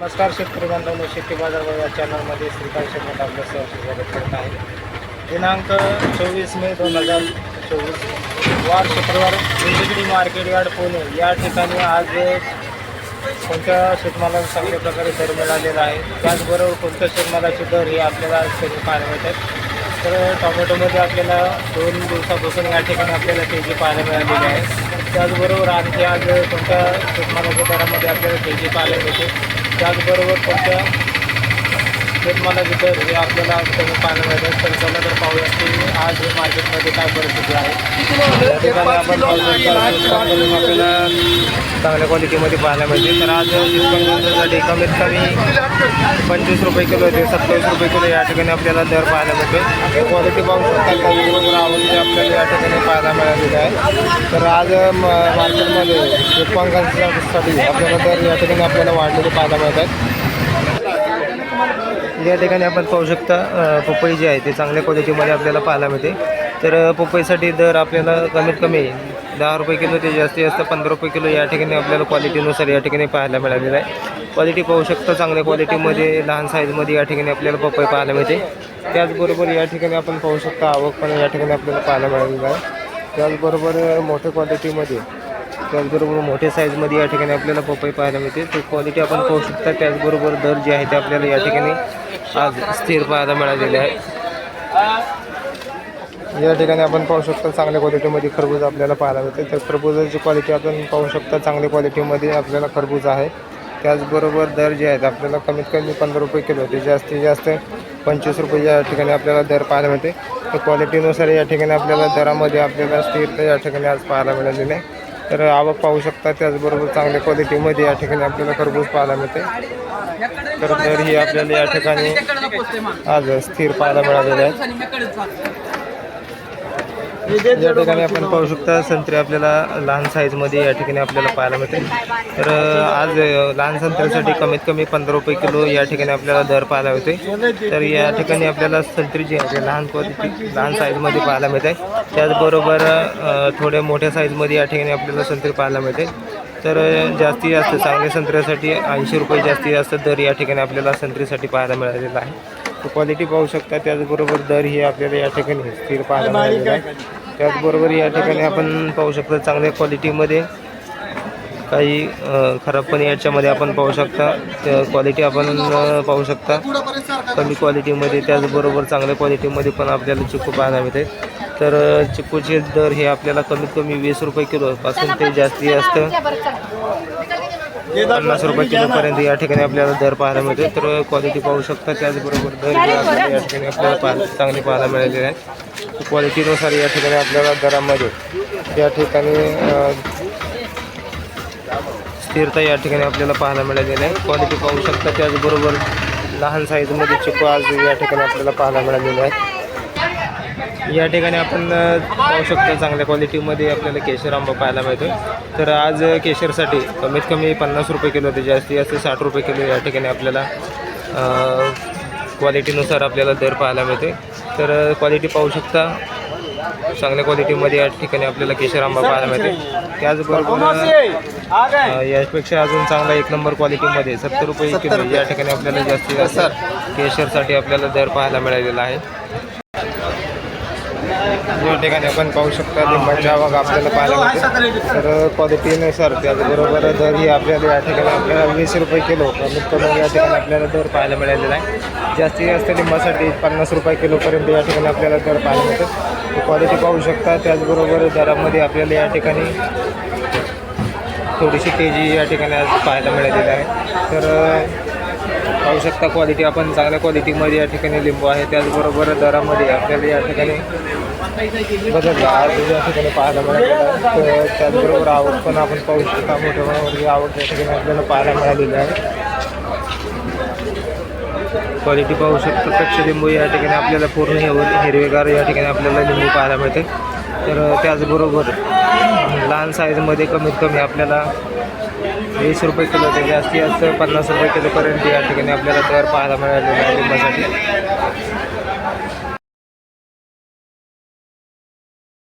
नमस्कार शेतकरी बांधवांनो. शेती बाजार या चॅनलमध्ये श्रीकांत शर्मा आपलं सहर्ष स्वागत करत आहे. दिनांक चोवीस मे दोन हजार चोवीस. वार शुक्रवार मार्केट यार्ड पुणे. या ठिकाणी आज कोणत्या शेतमालाला चांगल्या प्रकारे दर मिळालेला आहे? त्याचबरोबर कोणत्या शेतमालाचे दर हे आपल्याला सगळे पाहायला मिळतात तर टोमॅटोमध्ये आपल्याला दोन दिवसापासून या ठिकाणी आपल्याला तेजी पाहायला मिळालेली आहे. त्याचबरोबर आणखी आज कोणत्या शेतमालाच्या दरामध्ये आपल्याला तेजी पाहायला मिळते त्याचबरोबर कोणत्या दर हे आपल्याला कमी पाहायला मिळतात तर चला तर पाहूया की आज मार्केटमध्ये काय परिस्थिती आहे. या ठिकाणी आपण पाहू शकता आपल्याला चांगल्या क्वालिटीमध्ये पाहायला मिळते. तर आज शेतकऱ्यांसाठी कमीत कमी पंचवीस रुपये किलो ते सत्तावीस रुपये किलो या ठिकाणी आपल्याला दर पाहायला मिळते. क्वालिटी पाहू शकता आवडते आपल्याला या ठिकाणी पाहायला मिळालेली आहे. तर आज म- मार्केटमध्ये शेतकऱ्यांसाठी आपल्याला दर या ठिकाणी आपल्याला वाढलेले पाहायला मिळतात या ठिकाणी आपण पाहू शकता पपई जे आहे ते चांगल्या क्वालिटीमध्ये आपल्याला पाहायला मिळते. तर पपईसाठी दर आपल्याला कमीत कमी दहा रुपये किलो ते जास्तीत जास्त पंधरा रुपये किलो या ठिकाणी आपल्याला क्वालिटीनुसार या ठिकाणी पाहायला मिळालेलं आहे. क्वालिटी पाहू शकता चांगल्या क्वालिटीमध्ये लहान साईजमध्ये या ठिकाणी आपल्याला पपई पाहायला मिळते. त्याचबरोबर या ठिकाणी आपण पाहू शकता आवक पण या ठिकाणी आपल्याला पाहायला मिळालेलं आहे. त्याचबरोबर मोठ्या क्वालिटीमध्ये त्याचबरोबर मोठ्या साईजमध्ये या ठिकाणी आपल्याला पपई पाहायला मिळते. तो क्वालिटी आपण पाहू शकता त्याचबरोबर दर जे आहे ते आपल्याला या ठिकाणी आज स्थिर पाहायला मिळालेले आहे. या ठिकाणी आपण पाहू शकता चांगल्या क्वालिटीमध्ये खरबूज आपल्याला पाहायला मिळते. तर खरबुजाची क्वालिटी आपण पाहू शकता चांगल्या क्वालिटीमध्ये आपल्याला खरबूज आहे. त्याचबरोबर दर जे आहेत आपल्याला कमीत कमी पंधरा रुपये किलो होते जास्तीत जास्त पंचवीस रुपये या ठिकाणी आपल्याला दर पाहायला मिळते. तर क्वालिटीनुसार या ठिकाणी आपल्याला दरामध्ये आपल्याला स्थिरता या ठिकाणी आज पाहायला मिळालेली आहे. तर आवक पाहू शकता त्याचबरोबर चांगल्या क्वालिटीमध्ये या ठिकाणी आपल्याला खरबूज पाहायला मिळते. तर ही आपल्याला या ठिकाणी आज स्थिर पाहायला मिळालेलं आहे. या ठिकाणी आपण पाहू शकता संत्री आपल्याला लहान साईजमध्ये या ठिकाणी आपल्याला पाहायला मिळते. तर आज लहान संत्र्यासाठी कमीत कमी पंधरा रुपये किलो या ठिकाणी आपल्याला दर पाहायला मिळते तर या ठिकाणी आपल्याला संत्री जी आहे लहान क्वालिटी लहान साईजमध्ये पाहायला मिळते. त्याचबरोबर थोड्या मोठ्या साईजमध्ये या ठिकाणी आपल्याला संत्री पाहायला मिळते. तर जास्तीत जास्त चांगल्या संत्र्यासाठी ऐंशी रुपये जास्तीत जास्त दर या ठिकाणी आपल्याला संत्रीसाठी पाहायला मिळालेला आहे. तर क्वालिटी पाहू शकता त्याचबरोबर दर ही आपल्याला या ठिकाणी स्थिर पाहायला मिळालेला आहे. त्याचबरोबर या ठिकाणी आपण पाहू शकता चांगल्या क्वालिटीमध्ये काही खराब पण याच्यामध्ये आपण पाहू शकता. क्वालिटी आपण पाहू शकता. कमी क्वालिटीमध्ये त्याचबरोबर चांगल्या क्वालिटीमध्ये पण आपल्याला चिक्कू पाहायला मिळते. तर चिकूचे चिक्कूचे दर हे आपल्याला कमीत कमी वीस रुपये किलोपासून ते जास्ती असतं पन्नास रुपये किलोपर्यंत या ठिकाणी आपल्याला दर पाहायला मिळते तर क्वालिटी पाहू शकता. त्याचबरोबर दर या ठिकाणी आपल्याला पाहायला चांगले पाहायला मिळालेले आहेत क्वालिटीनुसार या ठिकाणी आपल्याला दरामध्ये या ठिकाणी स्थिरता या ठिकाणी आपल्याला पाहायला मिळालेली आहे. क्वालिटी पाहू शकता. त्याचबरोबर लहान साईजमध्ये चिकू आज या ठिकाणी आपल्याला पाहायला मिळालेले आहे या ठिकाणी आपण पाहू शकतो चांगल्या क्वालिटीमध्ये आपल्याला केशर आंबा पाहायला मिळतो तर आज केशरसाठी कमीत कमी पन्नास रुपये किलो ते जास्तीत जास्त साठ रुपये किलो या ठिकाणी आपल्याला क्वालिटीनुसार आपल्याला दर पाहायला मिळते तर क्वालिटी पाहू शकता. चांगल्या क्वालिटीमध्ये या ठिकाणी आपल्याला केशर आंबा पाहायला मिळते त्याचबरोबर अ, यापेक्षा अजून चांगला एक नंबर क्वालिटीमध्ये सत्तर रुपये किलो या ठिकाणी आपल्याला जास्तीत जास्त केशरसाठी आपल्याला दर पाहायला मिळालेला आहे. या ठिकाणी आपण पाहू शकता लिंबाची आवक आपल्याला पाहायला मिळते तर क्वालिटीनुसार त्याचबरोबर दरही आपल्याला या ठिकाणी आपल्याला वीस रुपये किलो कमीत कमी या ठिकाणी आपल्याला दर पाहायला मिळालेला आहे. जास्तीत जास्त लिंबासाठी पन्नास रुपये किलोपर्यंत या ठिकाणी आपल्याला दर पाहायला मिळतो. क्वालिटी पाहू शकता त्याचबरोबर दरामध्ये आपल्याला या ठिकाणी थोडीशी तेजी या ठिकाणी आज पाहायला मिळालेली आहे. तर पाहू शकता क्वालिटी आपण चांगल्या क्वालिटीमध्ये या ठिकाणी लिंबू आहे. त्याचबरोबर दरामध्ये आपल्याला या ठिकाणी बदलला आज या ठिकाणी पाहायला मिळालेला तर त्याचबरोबर आवक पण आपण पाहू शकता. मोठ्या प्रमाणामध्ये आवक या ठिकाणी आपल्याला पाहायला मिळालेली आहे. क्वालिटी पाहू शकतो. कच्छ लिंबू या ठिकाणी आपल्याला पूर्ण हिरवेगार या ठिकाणी आपल्याला लिंबू पाहायला मिळते. तर त्याचबरोबर लहान साईजमध्ये कमीत कमी आपल्याला वीस रुपये किलो ते जास्तीत जास्त पन्नास रुपये किलोपर्यंत या ठिकाणी आपल्याला दर पाहायला मिळालेला आहे लिंबासाठी.